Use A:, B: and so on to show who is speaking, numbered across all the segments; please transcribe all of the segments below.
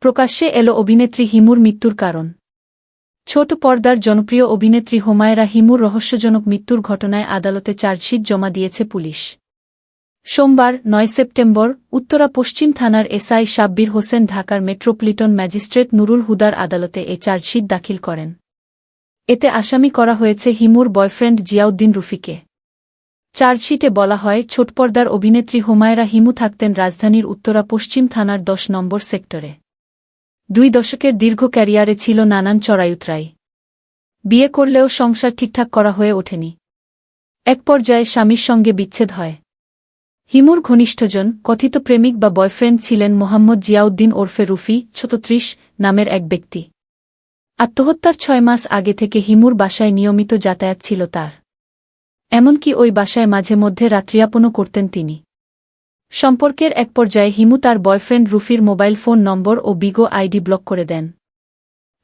A: প্রকাশ্যে এলো অভিনেত্রী হিমুর মৃত্যুর কারণ। ছোট পর্দার জনপ্রিয় অভিনেত্রী হোমায়রা হিমুর রহস্যজনক মৃত্যুর ঘটনায় আদালতে চার্জশিট জমা দিয়েছে পুলিশ। সোমবার, নয় সেপ্টেম্বর, উত্তরা পশ্চিম থানার এসআই সাব্বির হোসেন ঢাকার মেট্রোপলিটন ম্যাজিস্ট্রেট নুরুল হুদার আদালতে এ চার্জশিট দাখিল করেন। এতে আসামি করা হয়েছে হিমুর বয়ফ্রেন্ড জিয়াউদ্দিন রুফিকে। চার্জশিটে বলা হয় ছোটপর্দার অভিনেত্রী হোমায়রা হিমু থাকতেন রাজধানীর উত্তরা পশ্চিম থানার দশ নম্বর সেক্টরে। দুই দশকের দীর্ঘ ক্যারিয়ারে ছিল নানান চড়াইউতরাই। বিয়ে করলেও সংসার ঠিকঠাক করা হয়ে ওঠেনি। এক পর্যায়ে স্বামীর সঙ্গে বিচ্ছেদ হয়। হিমুর ঘনিষ্ঠজন, কথিত প্রেমিক বা বয়ফ্রেন্ড ছিলেন মোহাম্মদ জিয়াউদ্দিন ওরফে রুফি ছতত্রিশ নামের এক ব্যক্তি। আত্মহত্যার ছয় মাস আগে থেকে হিমুর বাসায় নিয়মিত যাতায়াত ছিল তার। এমনকি ওই বাসায় মাঝে মধ্যে রাত্রিয়াপনও করতেন তিনি। সম্পর্কের এক পর্যায়ে হিমু তার বয়ফ্রেন্ড রুফির মোবাইল ফোন নম্বর ও বিগো আইডি ব্লক করে দেন।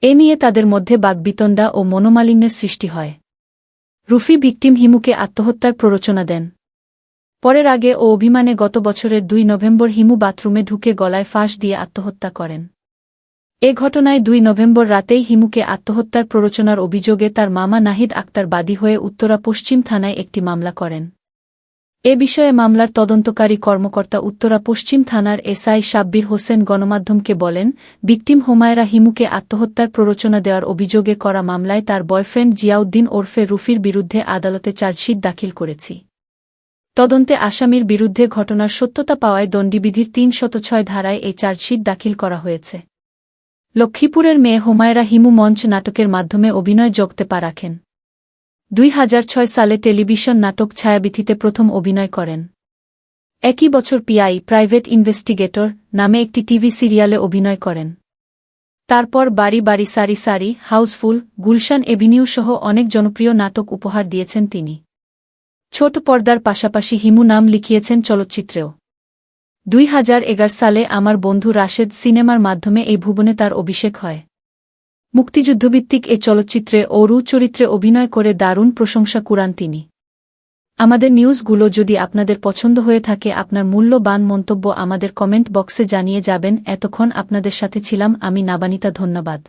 A: এ নিয়ে তাদের মধ্যে বাগবিতণ্ডা ও মনোমালিন্যের সৃষ্টি হয়। রুফি ভিকটিম হিমুকে আত্মহত্যার প্ররোচনা দেন। পরের আগে ও অভিমানে গত বছরের দুই নভেম্বর হিমু বাথরুমে ঢুকে গলায় ফাঁস দিয়ে আত্মহত্যা করেন। এ ঘটনায় দুই নভেম্বর রাতেই হিমুকে আত্মহত্যার প্ররোচনার অভিযোগে তার মামা নাহিদ আক্তার বাদী হয়ে উত্তরা পশ্চিম থানায় একটি মামলা করেন। এ বিষয়ে মামলার তদন্তকারী কর্মকর্তা উত্তরা পশ্চিম থানার এসআই সাব্বির হোসেন গণমাধ্যমকে বলেন, বিক্টিম হোমায়রা হিমুকে আত্মহত্যার প্ররোচনা দেওয়ার অভিযোগে করা মামলায় তার বয়ফ্রেন্ড জিয়াউদ্দিন ওরফে রুফির বিরুদ্ধে আদালতে চার্জশিট দাখিল করেছি। তদন্তে আসামির বিরুদ্ধে ঘটনার সত্যতা পাওয়ায় দণ্ডিবিধির তিন ছয় ধারায় এই চার্জশিট দাখিল করা হয়েছে। লক্ষ্মীপুরের মেয়ে হোমায়রা হিমু মঞ্চ নাটকের মাধ্যমে অভিনয় জগতে পা রাখেন। দুই হাজার ছয় সালে টেলিভিশন নাটক ছায়াবিথিতে প্রথম অভিনয় করেন। একই বছর পিআই প্রাইভেট ইনভেস্টিগেটর, নামে একটি টিভি সিরিয়ালে অভিনয় করেন। তারপর বাড়ি বাড়ি সারি সারি, হাউসফুল, গুলশান এভিনিউ সহ অনেক জনপ্রিয় নাটক উপহার দিয়েছেন তিনি। ছোট পর্দার পাশাপাশি হিমু নাম লিখিয়েছেন চলচ্চিত্রেও। দুই হাজার এগারো সালে আমার বন্ধু রাশেদ সিনেমার মাধ্যমে এই ভুবনে তার অভিষেক হয়। মুক্তিযুদ্ধভিত্তিক এ চলচ্চিত্রে অরু চরিত্রে অভিনয় করে দারুণ প্রশংসা কুরান তিনি। আমাদের নিউজগুলো যদি আপনাদের পছন্দ হয়ে থাকে, আপনার মূল্যবান মন্তব্য আমাদের কমেন্ট বক্সে জানিয়ে যাবেন। এতক্ষণ আপনাদের সাথে ছিলাম আমি, নাবানিতা, ধন্যবাদ।